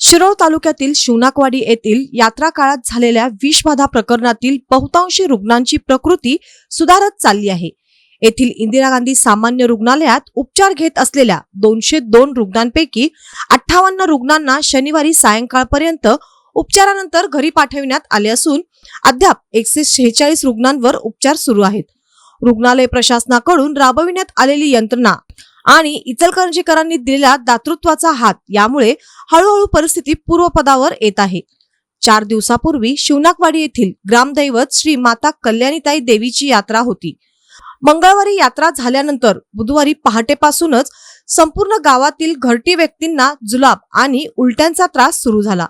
शिरोळ तालुक्यातील शिवनाकवाडी येथील यात्रा काळात झालेल्या विषबाधा प्रकरणातील बहुतांशी रुग्णांची प्रकृती सुधारत चालली आहे. येथील इंदिरा गांधी सामान्य रुग्णालयात उपचार घेत असलेल्या दोनशे दोन रुग्णांपैकी अठ्ठावन्न रुग्णांना शनिवारी सायंकाळपर्यंत उपचारानंतर घरी पाठविण्यात आले असून अद्याप एकशे शेहेचाळीस रुग्णांवर उपचार सुरू आहेत. रुग्णालय प्रशासनाकडून राबविण्यात आलेली यंत्रणा आणि इचलकरंजीकरांनी दिलेला दातृत्वाचा हात यामुळे हळूहळू परिस्थिती पूर्वपदावर येत आहे. चार दिवसापूर्वी शिवनाकवाडी येथील ग्रामदैवत श्री माता कल्याणीताई देवीची यात्रा होती. मंगळवारी यात्रा झाल्यानंतर बुधवारी पहाटेपासूनच संपूर्ण गावातील घरटी व्यक्तींना जुलाब आणि उलट्यांचा त्रास सुरू झाला.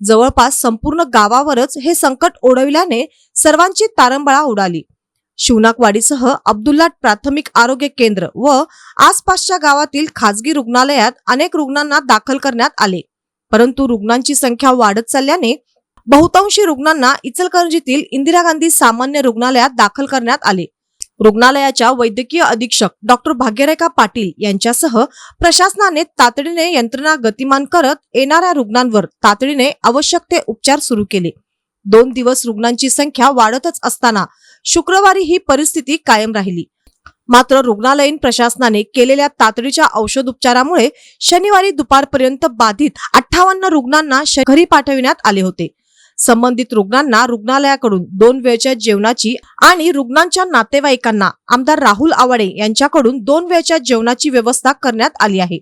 जवळपास संपूर्ण गावावरच हे संकट ओढविल्याने सर्वांची तारंबळा उडाली. शिवनाकवाडीसह अब्दुल्लाट प्राथमिक आरोग्य केंद्र व आसपासच्या गावातील खासगी रुग्णालयात अनेक रुग्णांना दाखल करण्यात आले. परंतु रुग्णांची संख्या वाढत चालल्याने बहुतांशी रुग्णांना इचलकरंजीतील इंदिरा गांधी सामान्य रुग्णालयात दाखल करण्यात आले. रुग्णालयाच्या वैद्यकीय अधीक्षक डॉक्टर भाग्यरेखा पाटील यांच्यासह प्रशासनाने तातडीने यंत्रणा गतिमान करत येणाऱ्या रुग्णांवर तातडीने आवश्यक ते उपचार सुरू केले. दोन दिवस रुग्णांची संख्या वाढतच असताना शुक्रवारी ही परिस्थिती कायम राहिली. मात्र रुग्णालयीन प्रशासनाने केलेल्या तातडीच्या औषधोपचारामुळे शनिवारी दुपारपर्यंत बाधित अठ्ठावन्न रुग्णांना घरी पाठविण्यात आले होते. संबंधित रुग्णांना रुग्णालयाकडून दोन वेळच्या जेवणाची आणि रुग्णांच्या नातेवाईकांना आमदार राहुल आवाडे यांच्याकडून दोन वेळच्या जेवणाची व्यवस्था करण्यात आली आहे.